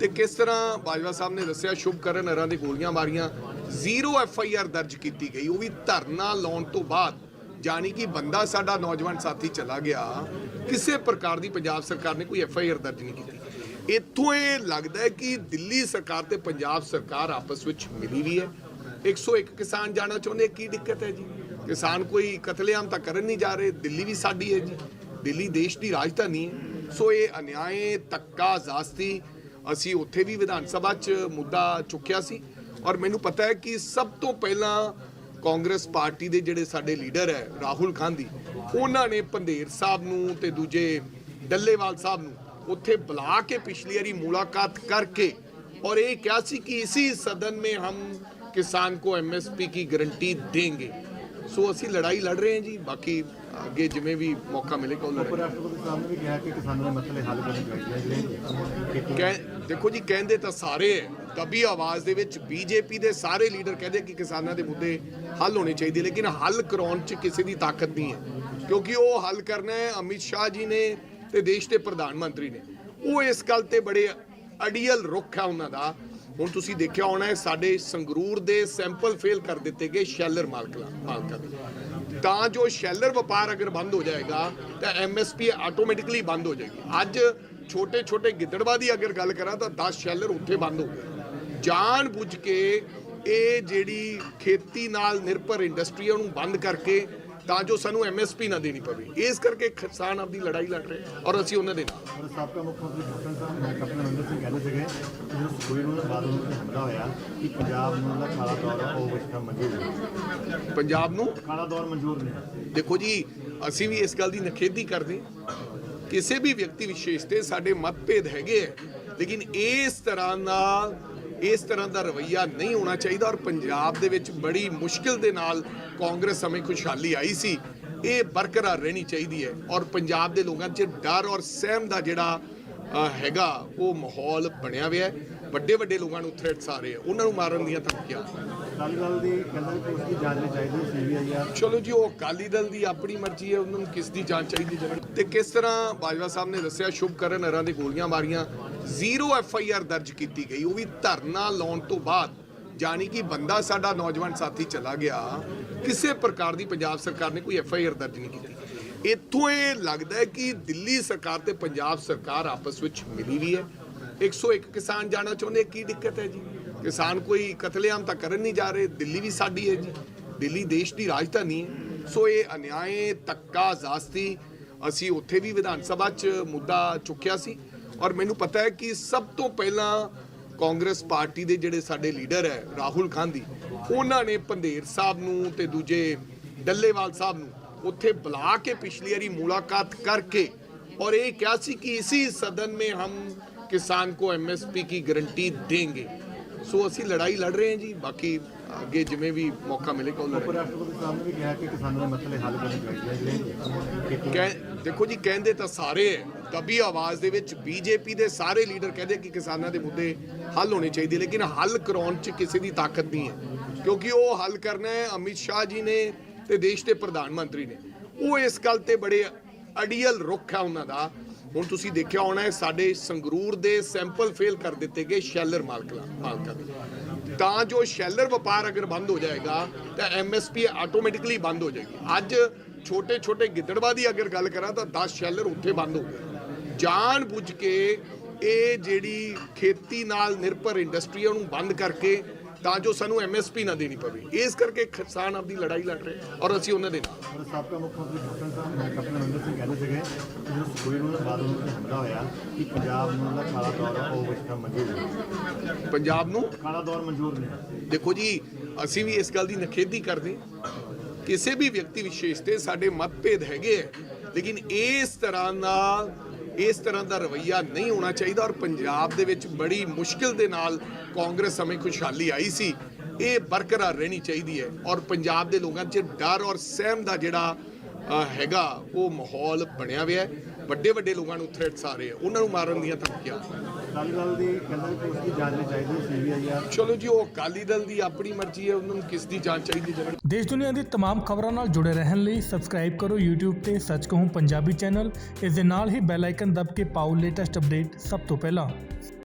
ਤੇ ਕਿਸ ਤਰ੍ਹਾਂ ਬਾਜਵਾ ਸਾਹਿਬ ਨੇ ਦੱਸਿਆ ਸ਼ੁਭਕਰਨ ਹਰਾਂ ਦੀ ਗੋਲੀਆਂ ਮਾਰੀਆਂ। ਜ਼ੀਰੋ ਐਫ ਆਈ ਆਰ ਦਰਜ ਕੀਤੀ ਗਈ। ਉਹ ਵੀ ਧਰਨਾ ਲਾਉਣ ਤੋਂ ਬਾਅਦ ਜਾਨੀ ਕਿ ਬੰਦਾ ਸਾਡਾ ਨੌਜਵਾਨ ਸਾਥੀ ਚਲਾ ਗਿਆ, ਕਿਸੇ ਪ੍ਰਕਾਰ ਦੀ ਪੰਜਾਬ ਸਰਕਾਰ ਨੇ ਕੋਈ ਐਫ ਆਈ ਆਰ ਦਰਜ ਨਹੀਂ ਕੀਤੀ। ਇੱਥੋਂ ਇਹ ਲੱਗਦਾ ਹੈ ਕਿ ਦਿੱਲੀ ਸਰਕਾਰ ਤੇ ਪੰਜਾਬ ਸਰਕਾਰ ਆਪਸ ਵਿੱਚ ਮਿਲੀ ਵੀ ਹੈ। 101 ਕਿਸਾਨ ਜਾਣਾ ਚਾਹੁੰਦੇ, ਕੀ ਦਿੱਕਤ ਹੈ ਜੀ? ਕਿਸਾਨ ਕੋਈ ਕਤਲੇਆਮ ਤਾਂ ਕਰਨ ਨਹੀਂ ਜਾ ਰਹੇ, ਦਿੱਲੀ ਵੀ ਸਾਡੀ ਹੈ ਜੀ। ਦਿੱਲੀ ਦੇਸ਼ ਦੀ ਰਾਜਧਾਨੀ ਹੈ। ਸੋ ਇਹ ਅਨਿਆਏ ਤੱਕਾ ਜ਼ਾਸਤੀ ਅਸੀਂ ਉੱਥੇ ਵੀ ਵਿਧਾਨ ਸਭਾ 'ਚ ਮੁੱਦਾ ਚੁੱਕਿਆ ਸੀ ਔਰ ਮੈਨੂੰ ਪਤਾ ਹੈ ਕਿ ਸਭ ਤੋਂ ਪਹਿਲਾਂ ਕਾਂਗਰਸ ਪਾਰਟੀ ਦੇ ਜਿਹੜੇ ਸਾਡੇ ਲੀਡਰ ਹੈ ਰਾਹੁਲ ਗਾਂਧੀ ਉਹਨਾਂ ਨੇ ਪੰਧੇਰ ਸਾਹਿਬ ਨੂੰ ਤੇ ਦੂਜੇ ਡੱਲੇਵਾਲ ਸਾਹਿਬ ਨੂੰ ਉੱਥੇ ਬੁਲਾ ਕੇ ਪਿਛਲੀ ਵਾਰੀ ਮੁਲਾਕਾਤ ਕਰਕੇ और ये क्या सी कि इसी सदन में हम किसान को एमएसपी की गारंटी देंगे ਸੋ ਅਸੀਂ ਲੜਾਈ ਲੜ ਰਹੇ ਹਾਂ ਜੀ ਬਾਕੀ ਅੱਗੇ ਜਿਵੇਂ ਵੀ ਮੌਕਾ ਮਿਲੇਗਾ ਉਹ ਉਪ ਰਾਸ਼ਟਰਪਤੀ ਸਾਹਿਬ ਨੇ ਵੀ ਕਿਹਾ ਕਿ ਕਿਸਾਨਾਂ ਦੇ ਮਸਲੇ ਹੱਲ ਕਰਨੇ ਚਾਹੀਦੇ ਖੇਤੀ ਕਹਿ ਦੇਖੋ ਜੀ ਕਹਿੰਦੇ ਤਾਂ ਸਾਰੇ ਹੈ ਦਬੀ ਆਵਾਜ਼ ਦੇ ਵਿੱਚ ਬੀਜੇਪੀ ਦੇ ਸਾਰੇ ਲੀਡਰ ਕਹਿੰਦੇ ਕਿ ਕਿਸਾਨਾਂ ਦੇ ਮੁੱਦੇ ਹੱਲ ਹੋਣੇ ਚਾਹੀਦੇ ਲੇਕਿਨ ਹੱਲ ਕਰਾਉਣ 'ਚ ਕਿਸੇ ਦੀ ਤਾਕਤ ਨਹੀਂ ਹੈ। ਕਿਉਂਕਿ ਉਹ ਹੱਲ ਕਰਨਾ ਹੈ ਅਮਿਤ ਸ਼ਾਹ ਜੀ ਨੇ ਤੇ ਦੇਸ਼ ਦੇ ਪ੍ਰਧਾਨ ਮੰਤਰੀ ਨੇ। ਉਹ ਇਸ ਗੱਲ ਤੇ ਬੜੇ ਅੜੀਅਲ ਰੁੱਖ ਹੈ ਉਹਨਾਂ ਦਾ ਹੁਣ ਤੁਸੀਂ ਦੇਖਿਆ ਹੋਣਾ ਸਾਡੇ ਸੰਗਰੂਰ ਦੇ ਸੈਂਪਲ ਫੇਲ ਕਰ ਦਿੱਤੇ ਗਏ ਸ਼ੈਲਰ ਮਾਲਕਾਂ ਮਾਲਕਾਂ ਦੇ। ਤਾਂ ਜੋ ਸ਼ੈਲਰ ਵਪਾਰ ਅਗਰ ਬੰਦ ਹੋ ਜਾਏਗਾ, ਤਾਂ ਐਮਐਸਪੀ ਆਟੋਮੈਟਿਕਲੀ ਬੰਦ ਹੋ ਜਾਏਗੀ। ਅੱਜ ਛੋਟੇ ਛੋਟੇ ਗਿੱਦੜਵਾ ਦੀ ਅਗਰ ਗੱਲ ਕਰਾਂ, ਤਾਂ 10 ਸ਼ੈਲਰ ਉੱਥੇ ਬੰਦ ਹੋ ਗਏ। ਜਾਣ ਬੁੱਝ ਕੇ ਇਹ ਜਿਹੜੀ ਖੇਤੀ ਨਾਲ ਨਿਰਭਰ ਇੰਡਸਟਰੀ ਹੈ ਉਹਨੂੰ ਬੰਦ ਕਰਕੇ ਤਾਂ ਜੋ ਸਾਨੂੰ ਐਮਐਸਪੀ ਨਾ ਦੇਣੀ ਪਵੇ। ਇਸ ਕਰਕੇ ਕਿਸਾਨ ਆਪਦੀ ਲੜਾਈ ਲੜ ਰਹੇ ਔਰ ਅਸੀਂ ਉਹਨਾਂ ਦੇ ਨਾਲ। ਔਰ ਸਾਬਕਾ ਮੁੱਖ ਮੰਤਰੀ ਭੁਪਿੰਦਰ ਸਾਹਿਬ ਨੇ ਕੈਪਟਨ ਅਮਰਿੰਦਰ ਸਿੰਘ ਕਹਿੰਦੇ ਸੀਗੇ ਕਿ ਜਦੋਂ ਸੁਖਬੀਰ ਨੂੰ ਬਾਦਲ ਨੂੰ ਹਮਲਾ ਹੋਇਆ ਕਿ ਪੰਜਾਬ ਨੂੰ ਕਾਲਾ ਦੌਰ ਉਹ ਮਨਜ਼ੂਰ ਨਹੀਂ ਪੰਜਾਬ ਨੂੰ? ਕਾਲਾ ਦੌਰ ਮਨਜ਼ੂਰ ਨਹੀਂ ਦੇਖੋ ਜੀ ਅਸੀਂ ਵੀ ਇਸ ਗੱਲ ਦੀ ਨਖੇਦੀ ਕਰਦੇ। ਕਿਸੇ ਵੀ ਵਿਅਕਤੀ ਵਿਸ਼ੇਸ਼ ਤੇ ਸਾਡੇ ਮਤਭੇਦ ਹੈਗੇ ਲੇਕਿਨ ਇਸ ਤਰ੍ਹਾਂ ਨਾਲ ਇਸ ਤਰ੍ਹਾਂ ਦਾ ਰਵਈਆ ਨਹੀਂ ਹੋਣਾ ਚਾਹੀਦਾ ਔਰ ਪੰਜਾਬ ਦੇ ਵਿੱਚ ਬੜੀ ਮੁਸ਼ਕਿਲ ਦੇ ਨਾਲ ਕਾਂਗਰਸ ਸਮੇਂ ਖੁਸ਼ਹਾਲੀ ਆਈ ਸੀ। ਇਹ ਬਰਕਰਾਰ ਰਹਿਣੀ ਚਾਹੀਦੀ ਹੈ ਔਰ ਪੰਜਾਬ ਦੇ ਲੋਕਾਂ 'ਚ ਡਰ ਔਰ ਸਹਿਮ ਦਾ ਜਿਹੜਾ ਹੈਗਾ ਉਹ ਮਾਹੌਲ ਬਣਿਆ ਹੋਇਆ ਹੈ। ਵੱਡੇ ਵੱਡੇ ਲੋਕਾਂ ਨੂੰ ਥ੍ਰੈਟਸ ਆ ਰਹੇ ਆ। ਉਹਨਾਂ ਨੂੰ ਮਾਰਨ ਦੀਆਂ ਧਮਕੀਆਂ। ਅਕਾਲੀ ਦਲ ਦੀ ਕਹਿੰਦਾ ਕਿ ਉਸ ਦੀ ਜਾਂਚ ਨਹੀਂ ਚਾਹੀਦੀ ਸੀਬੀਆਈ ਆ। ਚਲੋ ਜੀ ਉਹ ਅਕਾਲੀ ਦਲ ਦੀ ਆਪਣੀ ਮਰਜ਼ੀ ਹੈ ਉਹਨਾਂ ਨੂੰ ਕਿਸ ਦੀ ਜਾਂਚ ਚਾਹੀਦੀ ਜਨਰਲ ਤੇ ਕਿਸ ਤਰ੍ਹਾਂ ਬਾਜਵਾ ਸਾਹਿਬ ਨੇ ਦੱਸਿਆ ਸ਼ੁਭਕਰਨ ਹਰਾਂ ਦੀ ਗੋਲੀਆਂ ਮਾਰੀਆਂ। ਜ਼ੀਰੋ ਐਫ ਆਈ ਆਰ ਦਰਜ ਕੀਤੀ ਗਈ, ਉਹ ਵੀ ਧਰਨਾ ਲਾਉਣ ਤੋਂ ਬਾਅਦ। ਜਾਨੀ ਕਿ ਬੰਦਾ ਸਾਡਾ ਨੌਜਵਾਨ ਸਾਥੀ ਚਲਾ ਗਿਆ, ਕਿਸੇ ਪ੍ਰਕਾਰ ਦੀ ਪੰਜਾਬ ਸਰਕਾਰ ਨੇ ਕੋਈ ਐਫ ਆਈ ਆਰ ਦਰਜ ਨਹੀਂ ਕੀਤੀ। ਇੱਥੋਂ ਇਹ ਲੱਗਦਾ ਹੈ ਕਿ ਦਿੱਲੀ ਸਰਕਾਰ ਤੇ ਪੰਜਾਬ ਸਰਕਾਰ ਆਪਸ ਵਿੱਚ ਮਿਲੀ ਵੀ ਹੈ। 101 ਕਿਸਾਨ ਜਾਣਾ ਚਾਹੁੰਦੇ, ਕੀ ਦਿੱਕਤ ਹੈ ਜੀ? ਕਿਸਾਨ ਕੋਈ ਕਤਲੇਆਮ ਤਾਂ ਕਰਨ ਨਹੀਂ ਜਾ ਰਹੇ, ਦਿੱਲੀ ਵੀ ਸਾਡੀ ਹੈ ਜੀ। ਦਿੱਲੀ ਦੇਸ਼ ਦੀ ਰਾਜਧਾਨੀ ਹੈ। ਸੋ ਇਹ ਅਨਿਆਏ ਤੱਕਾ ਜ਼ਾਸਤੀ, ਅਸੀਂ ਉੱਥੇ ਵੀ ਵਿਧਾਨ ਸਭਾ 'ਚ ਮੁੱਦਾ ਚੁੱਕਿਆ ਸੀ। ਔਰ ਮੈਨੂੰ ਪਤਾ ਹੈ ਕਿ ਸਭ ਤੋਂ ਪਹਿਲਾਂ ਕਾਂਗਰਸ ਪਾਰਟੀ ਦੇ ਜਿਹੜੇ ਸਾਡੇ ਲੀਡਰ ਹੈ ਰਾਹੁਲ ਗਾਂਧੀ ਉਹਨਾਂ ਨੇ ਪੰਧੇਰ ਸਾਹਿਬ ਨੂੰ ਤੇ ਦੂਜੇ ਡੱਲੇਵਾਲ ਸਾਹਿਬ ਨੂੰ ਉੱਥੇ ਬੁਲਾ ਕੇ ਪਿਛਲੀ ਵਾਰੀ ਮੁਲਾਕਾਤ ਕਰਕੇ और ये क्या सी कि इसी सदन में हम किसान को एमएसपी की गारंटी देंगे ਸੋ ਅਸੀਂ ਲੜਾਈ ਲੜ ਰਹੇ ਹਾਂ ਜੀ ਬਾਕੀ ਅੱਗੇ ਜਿਵੇਂ ਵੀ ਮੌਕਾ ਮਿਲੇਗਾ ਉਹ ਉਪ ਲੜਾਈ ਰਾਸ਼ਟਰਪਤੀ ਸਾਹਿਬ ਨੇ ਵੀ ਕਿਹਾ ਕਿ। ਕਿਸਾਨਾਂ ਦੇ ਮਸਲੇ ਹੱਲ ਕਰਨੇ ਚਾਹੀਦੇ ਆ ਜਿਹੜੇ ਖੇਤੀ ਕਹਿ ਦੇਖੋ ਜੀ, ਕਹਿੰਦੇ ਤਾਂ ਸਾਰੇ ਹੈ ਦਬੀ ਆਵਾਜ਼ ਦੇ ਵਿੱਚ ਬੀਜੇਪੀ ਦੇ ਸਾਰੇ ਲੀਡਰ ਕਹਿੰਦੇ ਕਿ ਕਿਸਾਨਾਂ ਦੇ ਮੁੱਦੇ ਹੱਲ ਹੋਣੇ ਚਾਹੀਦੇ, ਲੇਕਿਨ ਹੱਲ ਕਰਾਉਣ 'ਚ ਕਿਸੇ ਦੀ ਤਾਕਤ ਨਹੀਂ ਹੈ ਕਿਉਂਕਿ ਉਹ ਹੱਲ ਕਰਨਾ ਹੈ ਅਮਿਤ ਸ਼ਾਹ ਜੀ ਨੇ ਤੇ ਦੇਸ਼ ਦੇ ਪ੍ਰਧਾਨ ਮੰਤਰੀ ਨੇ। ਉਹ ਇਸ ਗੱਲ ਤੇ ਬੜੇ ਅੜੀਅਲ ਰੁੱਖ ਹੈ ਉਹਨਾਂ ਦਾ। ਹੁਣ ਤੁਸੀਂ ਦੇਖਿਆ ਹੋਣਾ ਹੈ ਸਾਡੇ ਸੰਗਰੂਰ ਦੇ ਸੈਂਪਲ ਫੇਲ ਕਰ ਦਿੱਤੇ ਗਏ ਸ਼ੈਲਰ ਮਾਲਕਾਂ ਮਾਲਕਾਂ ਦੇ। ਤਾਂ ਜੋ ਸ਼ੈਲਰ ਵਪਾਰ ਅਗਰ ਬੰਦ ਹੋ ਜਾਏਗਾ, ਤਾਂ ਐਮਐਸਪੀ ਆਟੋਮੈਟਿਕਲੀ ਬੰਦ ਹੋ ਜਾਏਗੀ। ਅੱਜ ਛੋਟੇ ਛੋਟੇ ਗਿੱਦੜਵਾ ਦੀ ਅਗਰ ਗੱਲ ਕਰਾਂ, ਤਾਂ 10 ਸ਼ੈਲਰ ਉੱਥੇ ਬੰਦ ਹੋ ਗਏ। ਜਾਣ ਬੁੱਝ ਕੇ ਇਹ ਜਿਹੜੀ ਖੇਤੀ ਨਾਲ ਨਿਰਭਰ ਇੰਡਸਟਰੀ ਹੈ ਉਹਨੂੰ ਬੰਦ ਕਰਕੇ ਤਾਂ ਜੋ ਸਾਨੂੰ ਐਮਐਸਪੀ ਨਾ ਦੇਣੀ ਪਵੇ। ਇਸ ਕਰਕੇ ਕਿਸਾਨ ਆਪਦੀ ਲੜਾਈ ਲੜ ਰਹੇ ਔਰ ਅਸੀਂ ਉਹਨਾਂ ਦੇ ਨਾਲ। ਸਾਬਕਾ ਮੁੱਖ ਮੰਤਰੀ ਭੁਪਿੰਦਰ ਸਾਹਿਬ ਨੇ ਕੈਪਟਨ ਅਮਰਿੰਦਰ ਸਿੰਘ ਕਹਿੰਦੇ ਸੀਗੇ ਕਿ ਜਦੋਂ ਸੁਖਬੀਰ ਨੂੰ ਬਾਦਲ ਨੂੰ ਹਮਲਾ ਹੋਇਆ ਕਿ ਪੰਜਾਬ ਨੂੰ ਉਹਦਾ ਕਾਲਾ ਦੌਰ ਉਹ ਵਿਸ਼ਕਾ ਮਨਜ਼ੂਰ ਨਹੀਂ ਪੰਜਾਬ ਨੂੰ? ਕਾਲਾ ਦੌਰ ਮਨਜ਼ੂਰ ਨਹੀਂ ਦੇਖੋ ਜੀ ਅਸੀਂ ਵੀ ਇਸ ਗੱਲ ਦੀ ਨਖੇਦੀ ਕਰਦੇ। ਕਿਸੇ ਵੀ ਵਿਅਕਤੀ ਵਿਸ਼ੇਸ਼ ਤੇ ਸਾਡੇ ਮਤਭੇਦ ਹੈਗੇ ਲੇਕਿਨ ਇਸ ਤਰ੍ਹਾਂ ਨਾਲ ਇਸ ਤਰ੍ਹਾਂ ਦਾ ਰਵਈਆ ਨਹੀਂ ਹੋਣਾ ਚਾਹੀਦਾ ਔਰ ਪੰਜਾਬ ਦੇ ਵਿੱਚ ਬੜੀ ਮੁਸ਼ਕਿਲ ਦੇ ਨਾਲ ਕਾਂਗਰਸ ਸਮੇਂ ਖੁਸ਼ਹਾਲੀ ਆਈ ਸੀ। ਇਹ ਬਰਕਰਾਰ ਰਹਿਣੀ ਚਾਹੀਦੀ ਹੈ ਔਰ ਪੰਜਾਬ ਦੇ ਲੋਕਾਂ 'ਚ ਡਰ ਔਰ ਸਹਿਮ ਦਾ ਜਿਹੜਾ ਹੈਗਾ ਉਹ ਮਾਹੌਲ ਬਣਿਆ ਹੋਇਆ ਹੈ ਵੱਡੇ ਵੱਡੇ ਲੋਕਾਂ ਨੂੰ ਥ੍ਰੈਟਸ ਆ ਰਹੇ ਆ ਉਹਨਾਂ ਨੂੰ ਮਾਰਨ ਦੀਆਂ ਧਮਕੀਆਂ ਅਕਾਲੀ ਦਲ ਦੀ ਕਹਿੰਦਾ ਕਿ ਉਸ ਦੀ ਜਾਂਚ ਨਹੀਂ ਚਾਹੀਦੀ ਸੀਬੀਆਈ ਆ ਚਲੋ ਜੀ ਉਹ ਅਕਾਲੀ ਦਲ ਦੀ ਆਪਣੀ ਮਰਜ਼ੀ ਹੈ ਉਹਨਾਂ ਨੂੰ ਕਿਸ ਦੀ ਜਾਂਚ ਚਾਹੀਦੀ ਜਨਰਲ ਦੇਸ਼ ਦੁਨੀਆ ਦੀ तमाम ਖਬਰਾਂ ਨਾਲ ਜੁੜੇ ਰਹਿਣ ਲਈ ਸਬਸਕ੍ਰਾਈਬ ਕਰੋ YouTube ਤੇ ਸੱਚ ਕਹੂੰ ਪੰਜਾਬੀ ਚੈਨਲ ਇਸ ਦੇ ਨਾਲ ਹੀ ਬੈਲ ਆਈਕਨ ਦਬ ਕੇ ਪਾਓ ਲੇਟੈਸਟ ਅਪਡੇਟ ਸਭ ਤੋਂ ਪਹਿਲਾਂ